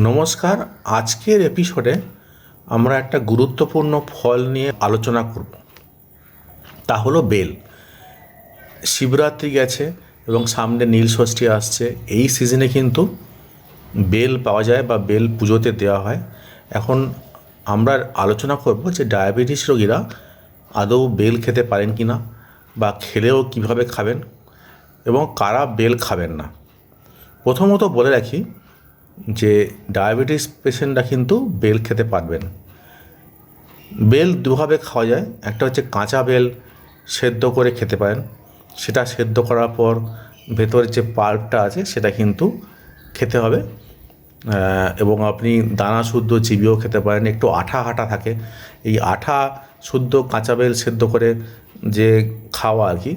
নমস্কার। আজকের এপিসোডে আমরা একটা গুরুত্বপূর্ণ ফল নিয়ে আলোচনা করব। তা হলো বেল। শিবরাত্রি গেছে এবং সামনে নীল ষষ্ঠী আসছে। এই সিজনে কিন্তু বেল পাওয়া যায় বা বেল পুজোতে দেওয়া হয়। এখন আমরা আলোচনা করব যে ডায়াবেটিস রোগীরা আদৌ বেল খেতে পারেন কি না বা খেলেও কীভাবে খাবেন এবং কারা বেল খাবেন না। প্রথমত বলে রাখি যে ডায়াবেটিস পেশেন্টরা কিন্তু বেল খেতে পারবেন। বেল দুভাবে খাওয়া যায়। একটা হচ্ছে কাঁচা বেল সেদ্ধ করে খেতে পারেন। সেটা সেদ্ধ করার পর ভেতরে যে পাল্পটা আছে সেটা কিন্তু খেতে হবে। এবং আপনি দানা শুদ্ধ চিবিয়েও খেতে পারেন। একটু আঠা আঠা থাকে। এই আঠা শুদ্ধ কাঁচা বেল সেদ্ধ করে যে খাওয়া আর কি,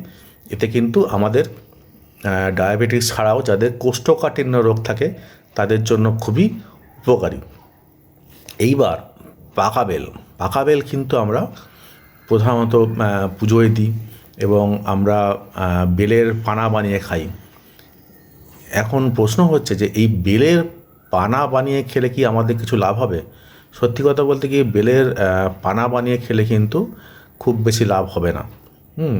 এতে কিন্তু আমাদের ডায়াবেটিস ছাড়াও যাদের কোষ্ঠকাঠিন্য রোগ থাকে তাদের জন্য খুবই উপকারী। এইবার পাকা বেল। পাকা বেল কিন্তু আমরা প্রধানত পুজোয় দিই এবং আমরা বেলের পানা বানিয়ে খাই। এখন প্রশ্ন হচ্ছে যে, এই বেলের পানা বানিয়ে খেলে কি আমাদের কিছু লাভ হবে? সত্যি কথা বলতে কি বেলের পানা বানিয়ে খেলে কিন্তু খুব বেশি লাভ হবে না। হুম,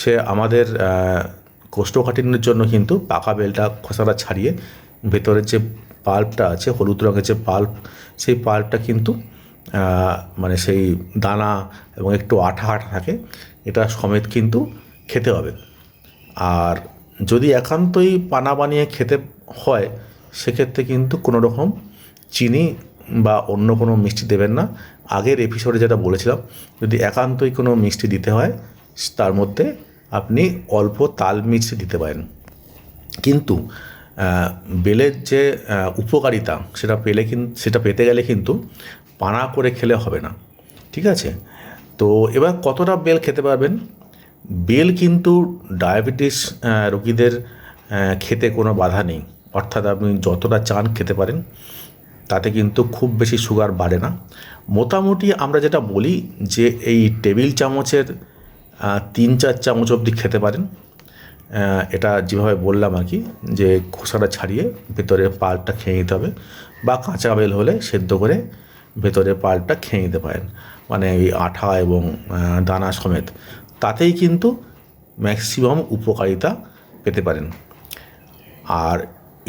সে আমাদের কোষ্ঠকাঠিন্যের জন্য কিন্তু পাকা বেলটা খোসাটা ছাড়িয়ে ভেতরের যে পাল্পটা আছে, হলুদ রঙের যে পাল্প, সেই পাল্পটা কিন্তু মানে সেই দানা এবং একটু আঠা আঠা থাকে, এটা সমেত কিন্তু খেতে হবে। আর যদি একান্তই পানা বানিয়ে খেতে হয়, সেক্ষেত্রে কিন্তু কোনো রকম চিনি বা অন্য কোনো মিষ্টি দেবেন না। আগের এপিসোডে যেটা বলেছিলাম, যদি একান্তই কোনো মিষ্টি দিতে হয়, তার মধ্যে আপনি অল্প তাল মিষ্টি দিতে পারেন। কিন্তু বেলের যে উপকারিতা, সেটা পেলে কিন্তু সেটা পেতে গেলে কিন্তু পানা করে খেলে হবে না। ঠিক আছে? তো এবার কতটা বেল খেতে পারবেন? বেল কিন্তু ডায়াবেটিস রোগীদের খেতে কোনো বাধা নেই। অর্থাৎ আপনি যতটা চান খেতে পারেন, তাতে কিন্তু খুব বেশি সুগার বাড়ে না। মোটামুটি আমরা যেটা বলি যে, এই টেবিল চামচের তিন চার চামচ অবধি খেতে পারেন। এটা যেভাবে বললাম আর কি, যে খোসাটা ছাড়িয়ে ভেতরের পালটা খেয়ে নিতে হবে বা কাঁচা বেল হলে সেদ্ধ করে ভেতরের পালটা খেয়ে নিতে পারেন। মানে এই আঠা এবং দানা সমেত। তাতেই কিন্তু ম্যাক্সিমাম উপকারিতা পেতে পারেন। আর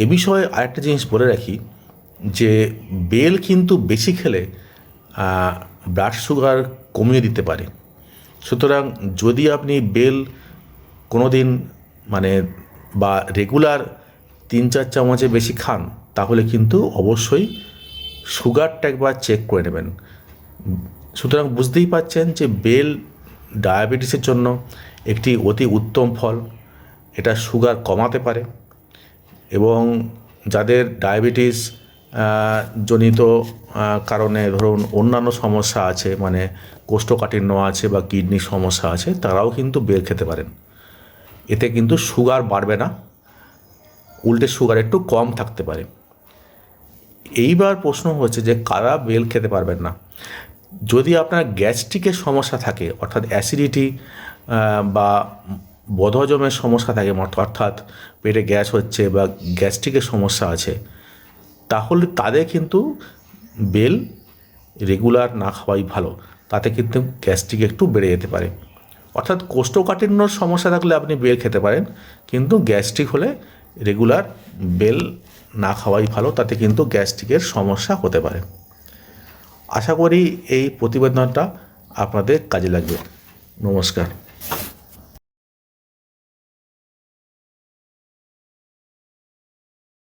এ বিষয়ে আরেকটা জিনিস বলে রাখি, যে বেল কিন্তু বেশি খেলে ব্লাড সুগার কমিয়ে দিতে পারে। সুতরাং যদি আপনি বেল কোনো দিন মানে বা রেগুলার তিন চার চামচে বেশি খান, তাহলে কিন্তু অবশ্যই সুগারটা একবার চেক করে নেবেন। সুতরাং বুঝতেই পাচ্ছেন যে বেল ডায়াবেটিসের জন্য একটি অতি উত্তম ফল, এটা সুগার কমাতে পারে এবং যাদের ডায়াবেটিস জনিত কারণে ধরুন অন্যান্য সমস্যা আছে মানে কোষ্ঠকাঠিন্য আছে বা কিডনির সমস্যা আছে, তারাও কিন্তু বেল খেতে পারেন। এতে কিন্তু সুগার বাড়বে না। উল্টে সুগার একটু কম থাকতে পারে। এইবার প্রশ্ন হচ্ছে যে, কারা বেল খেতে পারবেন না? যদি আপনার গ্যাস্ট্রিকের সমস্যা থাকে, অর্থাৎ অ্যাসিডিটি বা বদহজমের সমস্যা থাকে অর্থাৎ পেটে গ্যাস হচ্ছে বা গ্যাস্ট্রিকের সমস্যা আছে, তাহলে তাদের কিন্তু বেল রেগুলার না খাওয়াই ভালো। তাতে কিন্তু গ্যাস্ট্রিক একটু বেড়ে যেতে পারে। অর্থাৎ কোষ্ঠকাঠিন্যর সমস্যা থাকলে আপনি বেল খেতে পারেন, কিন্তু গ্যাস্ট্রিক হলে রেগুলার বেল না খাওয়াই ভালো, তাতে কিন্তু গ্যাস্ট্রিকের সমস্যা হতে পারে। আশা করি এই প্রতিবেদনটা আপনাদের কাজে লাগবে। নমস্কার।